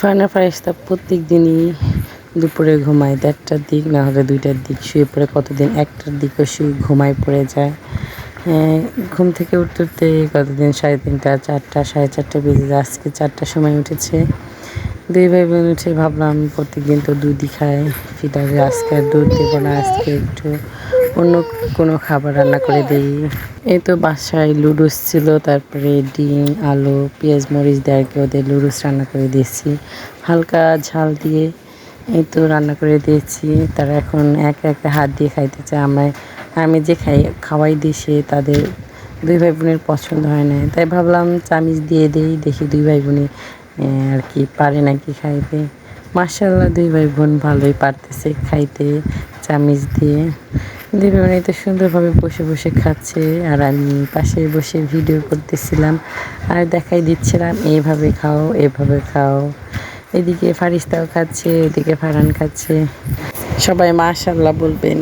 ফানা ফারিস্তা প্রত্যেক দিনই দুপুরে ঘুমায় দেড়টার দিক না হলে দুইটার দিক। শুয়ে পড়ে কতদিন একটার দিকও শুয়ে ঘুমায় পড়ে যায়। হ্যাঁ, ঘুম থেকে উঠতে উঠতে কতদিন? সাড়ে তিনটা চারটা সাড়ে চারটা বেজে যায়। আজকে চারটার সময় উঠেছে। দুই ভাই বোন উঠে ভাবলাম প্রত্যেকদিন তো দুধই খায়। ফিটারে আজকে আর দুধ দেবো না আজকে একটু অন্য কোনো খাবার রান্না করে দিই। এই তো বাসায় লুডুস ছিল, তারপরে ডিম, আলু, পেঁয়াজ, মরিচ দিয়ে আর কি ওদের লুডুস রান্না করে দিয়েছি। হালকা ঝাল দিয়ে এই তো রান্না করে দিয়েছি। তারা এখন এক এক হাত দিয়ে খাইতে চায়। আমায় আমি যে খাই, খাওয়াই দিই, সে তাদের দুই ভাই বোনের পছন্দ হয় না। তাই ভাবলাম চামিচ দিয়ে দিই, দেখি দুই ভাই বোনে আর কি পারে নাকি খাইতে। মার্শাল্লাহ দুই ভাই বোন ভালোই পারতেছে খাইতে চামিচ দিয়ে। দুই মানে এত সুন্দরভাবে বসে বসে খাচ্ছে, আর আমি পাশে বসে ভিডিও করতেছিলাম, আর দেখাই দিচ্ছিলাম এইভাবে খাও, এভাবে খাও। এদিকে ফারিস্তাও খাচ্ছে, এদিকে ফারান খাচ্ছে। সবাই মাশাল্লাহ বলবেন।